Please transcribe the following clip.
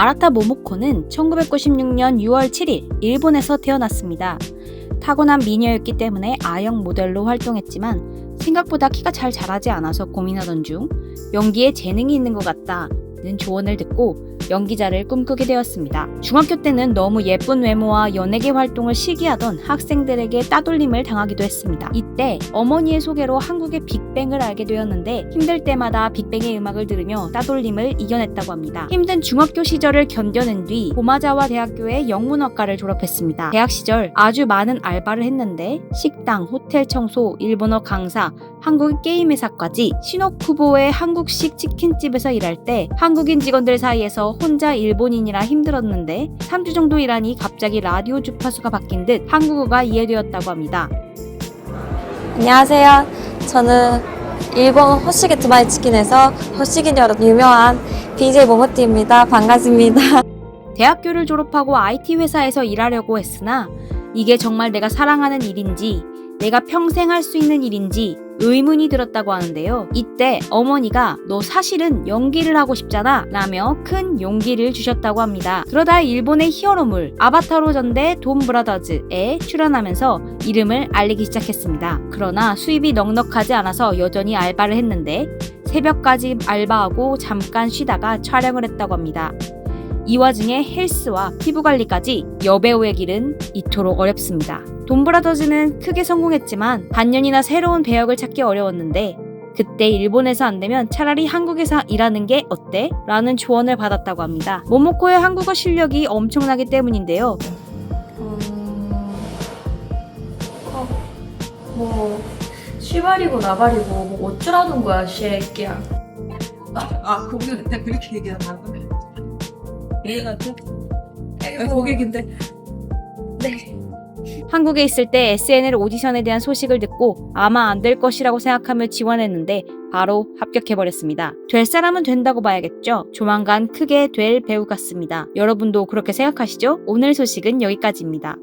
아라타 모모코는 1996년 6월 7일 일본에서 태어났습니다. 타고난 미녀였기 때문에 아역 모델로 활동했지만 생각보다 키가 잘 자라지 않아서 고민하던 중 연기에 재능이 있는 것 같다는 조언을 듣고 연기자를 꿈꾸게 되었습니다. 중학교 때는 너무 예쁜 외모와 연예계 활동을 시기하던 학생들에게 따돌림을 당하기도 했습니다. 이때 어머니의 소개로 한국의 빅뱅을 알게 되었는데 힘들 때마다 빅뱅의 음악을 들으며 따돌림을 이겨냈다고 합니다. 힘든 중학교 시절을 견뎌낸 뒤 고마자와 대학교의 영문학과를 졸업했습니다. 대학 시절 아주 많은 알바를 했는데 식당, 호텔 청소, 일본어 강사, 한국 게임 회사까지 신호쿠보의 한국식 치킨집에서 일할 때 한국인 직원들 사이에서 혼자 일본인이라 힘들었는데 3주 정도 일하니 갑자기 라디오 주파수가 바뀐 듯 한국어가 이해되었다고 합니다. 안녕하세요. 저는 일본 호시게트 마이 치킨에서 호시기녀로 유명한 BJ 모모티입니다. 반갑습니다. 대학교를 졸업하고 IT 회사에서 일하려고 했으나 이게 정말 내가 사랑하는 일인지 내가 평생 할 수 있는 일인지 의문이 들었다고 하는데요. 이때 어머니가 너 사실은 연기를 하고 싶잖아 라며 큰 용기를 주셨다고 합니다. 그러다 일본의 히어로물 아바타로 전대 돈 브라더즈에 출연하면서 이름을 알리기 시작했습니다. 그러나 수입이 넉넉하지 않아서 여전히 알바를 했는데 새벽까지 알바하고 잠깐 쉬다가 촬영을 했다고 합니다. 이 와중에 헬스와 피부 관리까지 여배우의 길은 이토록 어렵습니다. 돈브라더즈는 크게 성공했지만 반년이나 새로운 배역을 찾기 어려웠는데 그때 일본에서 안 되면 차라리 한국에서 일하는 게 어때? 라는 조언을 받았다고 합니다. 모모코의 한국어 실력이 엄청나기 때문인데요. 음... 어, 뭐 시발이고 나발이고 뭐 어쩌라는 거야, 새끼야. 아, 거기한테 그렇게 얘기한다고? 얘한테? 아이고. 고객인데. 네. 한국에 있을 때 SNL 오디션에 대한 소식을 듣고 아마 안 될 것이라고 생각하며 지원했는데 바로 합격해버렸습니다. 될 사람은 된다고 봐야겠죠? 조만간 크게 될 배우 같습니다. 여러분도 그렇게 생각하시죠? 오늘 소식은 여기까지입니다.